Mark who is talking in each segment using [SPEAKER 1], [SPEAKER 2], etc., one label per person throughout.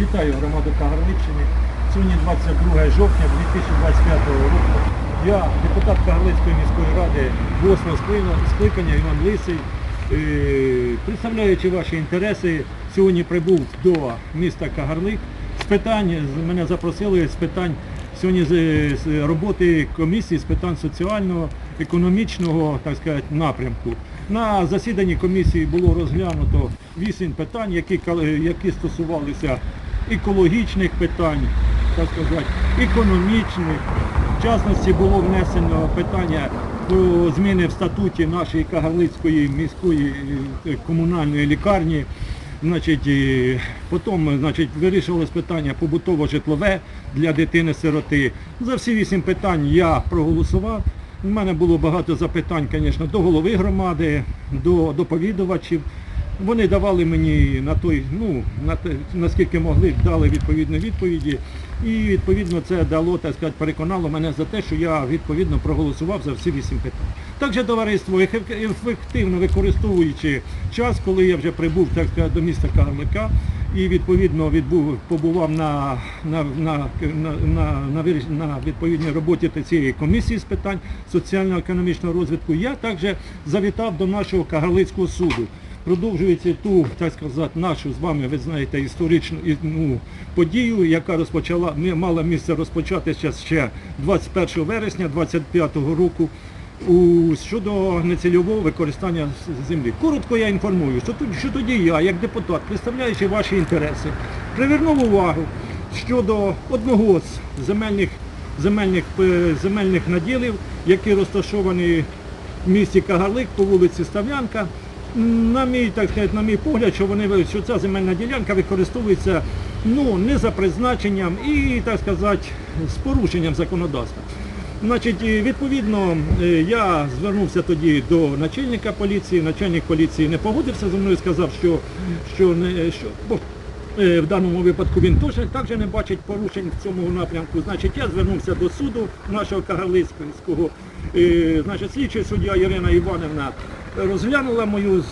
[SPEAKER 1] Вітаю громаду Кагарличчини. Сьогодні 22 жовтня 2025 року. Я депутат Кагарлицької міської ради 8 скликання- Іван Лисий. Е, Представляючи ваші інтереси, сьогодні прибув до міста Кагарлик. З питань мене запросили з питань сьогодні з, роботи комісії з питань соціального, економічного так сказати, напрямку. На засіданні комісії було розглянуто вісім питань, які, які стосувалися екологічних питань, так сказати, економічних. В частності було внесено питання про зміни в статуті нашої Кагарлицької міської е, комунальної лікарні. Значить, потім значить, вирішувалось питання побутово-житлове для дитини-сироти. За всі вісім питань я проголосував. У мене було багато запитань, звісно, до голови громади, до доповідувачів. Вони давали мені на той, ну, на те, наскільки могли, дали відповідні відповіді. І відповідно це дало, так сказати, переконало мене за те, що я відповідно проголосував за всі вісім питань. Також товариство, ефективно використовуючи час, коли я вже прибув так сказати, до міста Карлика і відповідно відбув, побував на, на, на, на, на, на, на відповідній роботі цієї комісії з питань соціально-економічного розвитку, я також завітав до нашого Кагарлицького суду. Продовжується ту, так сказати, нашу з вами, ви знаєте, історичну ну, подію, яка розпочала, мала місце розпочатися ще 21 вересня 25 року у, щодо нецільового використання землі. Коротко я інформую, що, що тоді я, як депутат, представляючи ваші інтереси, привернув увагу щодо одного з земельних, земельних, е, земельних наділів, які розташовані в місті Кагарлик по вулиці Ставлянка. На мій, так сказати, на мій погляд, що вони що ця земельна ділянка використовується ну, не за призначенням і, так сказати, з порушенням законодавства. Значить, відповідно, е, я звернувся тоді до начальника поліції. Начальник поліції не погодився зі мною, сказав, що, що, не, що е, в даному випадку він також не бачить порушень в цьому напрямку. Значить, я звернувся до суду нашого Кагарлицького. Е, Значить, слідчий суддя Ірина Іванівна розглянула мою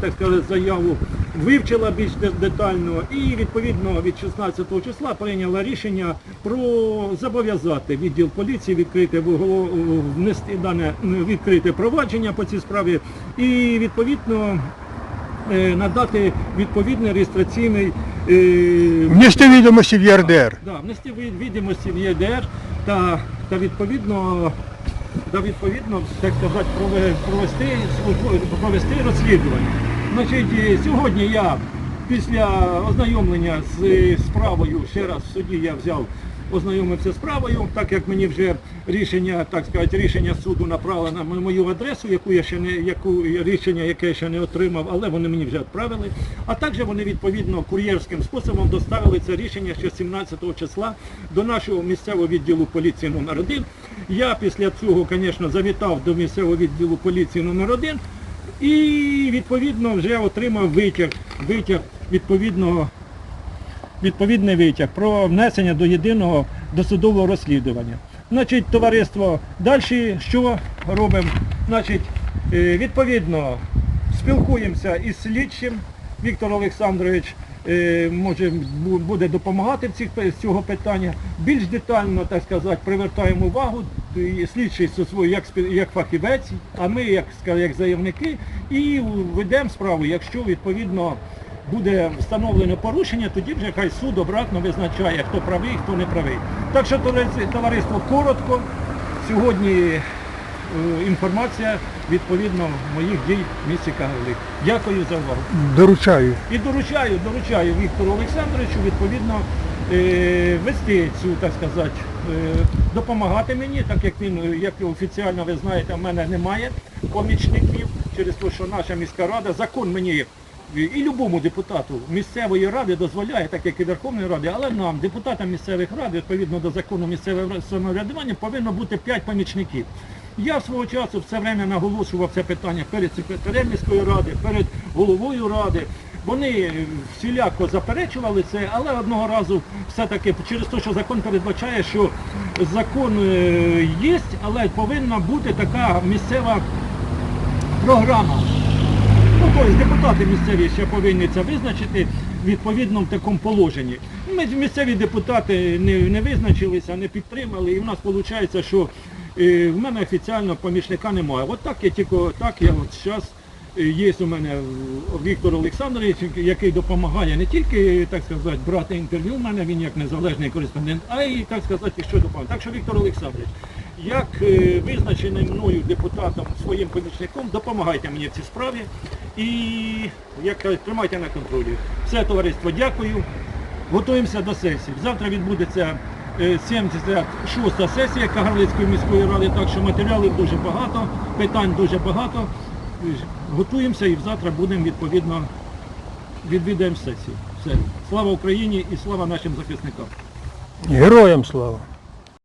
[SPEAKER 1] так сказати, заяву, вивчила більш детально і відповідно від 16 числа прийняла рішення про зобов'язати відділ поліції відкрити внести дане відкрите провадження по цій справі і відповідно е, надати відповідний реєстраційний е,
[SPEAKER 2] Внести відомості в ЄРДР.
[SPEAKER 1] Да, внести відомості в ЄДР та, та відповідно та відповідно, так сказати, провести, провести розслідування. Значить, е, сьогодні я після ознайомлення з е, справою, ще раз в суді я взяв, ознайомився з справою, так як мені вже рішення, так сказати, рішення суду направлено на мою адресу, яку я ще не яку рішення, яке я ще не отримав, але вони мені вже відправили. А також вони відповідно кур'єрським способом доставили це рішення ще 17 числа до нашого місцевого відділу поліції номер 1 Я після цього, звісно, завітав до місцевого відділу поліції номер 1 і відповідно вже отримав витяг, витяг відповідного відповідний витяг про внесення до єдиного досудового розслідування. Значить, товариство, далі що робимо? Значить, е, відповідно, спілкуємося із слідчим. Віктор Олександрович е, може буде допомагати в цих з цього питання. Більш детально, так сказати, привертаємо увагу. Слідчий со свою як, як фахівець, а ми як, як заявники, і ведемо справу, якщо відповідно буде встановлено порушення, тоді вже хай суд обратно визначає, хто правий, хто не правий. Так що, товариство- коротко, сьогодні е, інформація відповідно моїх дій в місті Кагарлик. Дякую за увагу.
[SPEAKER 2] Доручаю.
[SPEAKER 1] І доручаю, доручаю Віктору Олександровичу відповідно е, вести цю, так сказати, е, допомагати мені, так як він, як офіціально ви знаєте, в мене немає помічників через те, що наша міська рада, закон мені і любому депутату місцевої ради дозволяє, так як і Верховної Ради, але нам, депутатам місцевих рад, відповідно до закону місцевого самоврядування, повинно бути 5 помічників. Я свого часу все время наголошував це питання перед секретарем міської ради, перед головою ради. Вони всіляко заперечували це, але одного разу все-таки через те, що закон передбачає, що закон е, є, але повинна бути така місцева програма. Ну, депутати місцеві ще повинні це визначити. в такому положенні. Ми, місцеві депутати не, не визначилися, не підтримали, і в нас виходить, що е, в мене офіційно помічника немає. От так я тільки так я от зараз. Є у мене е, Віктор Олександрович, який допомагає не тільки, так сказати, брати інтерв'ю в мене, він як незалежний кореспондент, а й, так сказати, що допомагає. Так що Віктор Олександрович, як е, визначений мною депутатом, своїм помічником, допомагайте мені в цій справі і як кажуть, тримайте на контролі. Все, товариство, дякую. Готуємося до сесії. Завтра відбудеться е, 76-та сесія Кагарлицької міської ради, так що матеріалів дуже багато, питань дуже багато. Е, Готуємося і завтра будемо відповідно відвідаємо сесію. Все. Слава Україні і слава нашим захисникам.
[SPEAKER 2] Героям слава.